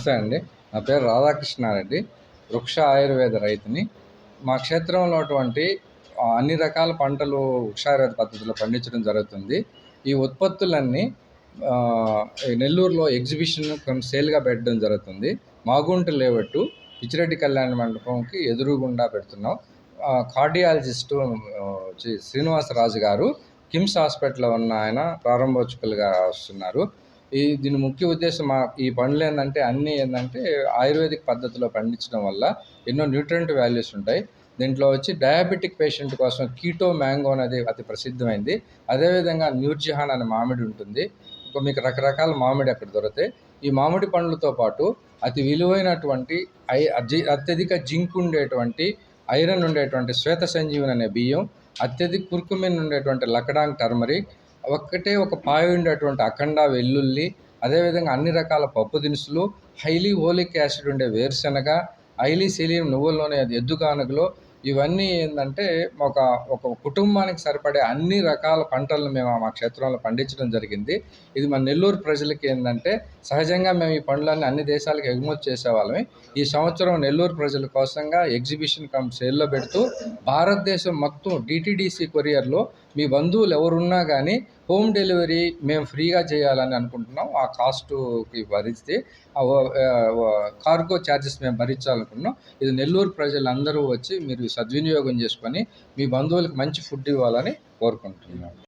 నమస్తే అండి. నా పేరు రాధాకృష్ణారెడ్డి వృక్ష ఆయుర్వేద రైతుని. మా క్షేత్రంలో ఉన్నటువంటి అన్ని రకాల పంటలు వృక్షాయుర్వేద పద్ధతిలో పండించడం జరుగుతుంది. ఈ ఉత్పత్తులన్నీ నెల్లూరులో ఎగ్జిబిషన్ కొంచెం సేల్గా పెట్టడం జరుగుతుంది. మాగుంట లేవట్టు పిచ్చిరెడ్డి కళ్యాణ మండపంకి ఎదురుగుండా పెడుతున్నాం. కార్డియాలజిస్టు శ్రీనివాసరాజు గారు కిమ్స్ హాస్పిటల్లో ఉన్న ఆయన ప్రారంభోత్సుకులుగా వస్తున్నారు. ఈ దీని ముఖ్య ఉద్దేశం మా ఈ పండ్లు ఏంటంటే అన్నీ ఏంటంటే ఆయుర్వేదిక్ పద్ధతిలో పండించడం వల్ల ఎన్నో న్యూట్రియంట్ వాల్యూస్ ఉంటాయి. దీంట్లో వచ్చి డయాబెటిక్ పేషెంట్ కోసం కీటో మ్యాంగో అనేది అతి ప్రసిద్ధమైంది. అదేవిధంగా న్యూర్జిహాన్ అనే మామిడి ఉంటుంది. ఇంకా మీకు రకరకాల మామిడి అక్కడ దొరుకుతాయి. ఈ మామిడి పండ్లతో పాటు అతి విలువైనటువంటి ఐ అత్యధిక జింక్ ఉండేటువంటి ఐరన్ ఉండేటువంటి శ్వేత సంజీవన్ అనే బియ్యం అత్యధిక కుర్కుమిన్ ఉండేటువంటి లకడాంగ్ టర్మరిక్ ఒక్కటే ఒక పాయ ఉండేటువంటి అఖండ వెల్లుల్లి అదేవిధంగా అన్ని రకాల పప్పు దినుసులు హైలీ ఓలిక్ యాసిడ్ ఉండే వేరుశనగ హైలీ సెలియం నువ్వుల్లోనే అది ఎద్దుగానుగలో ఇవన్నీ ఏంటంటే ఒక ఒక కుటుంబానికి సరిపడే అన్ని రకాల పంటలను మేము మా క్షేత్రంలో పండించడం జరిగింది. ఇది మన నెల్లూరు ప్రజలకి ఏంటంటే సహజంగా మేము ఈ పండ్లన్నీ అన్ని దేశాలకు ఎగుమతి చేసేవాళ్ళమే. ఈ సంవత్సరం నెల్లూరు ప్రజల కోసంగా ఎగ్జిబిషన్ కమ్ సేల్లో పెడుతూ భారతదేశం మొత్తం డిటిడిసి కొరియర్లో మీ బంధువులు ఎవరున్నా కానీ హోమ్ డెలివరీ మేము ఫ్రీగా చేయాలని అనుకుంటున్నాం. ఆ కాస్ట్కి భరిస్తే ఆ కార్గో ఛార్జెస్ మేము భరించాలనుకుంటున్నాం. ఇది నెల్లూరు ప్రజలందరూ వచ్చి మీరు సద్వినియోగం చేసుకొని మీ బంధువులకు మంచి ఫుడ్ ఇవ్వాలని కోరుకుంటున్నాం.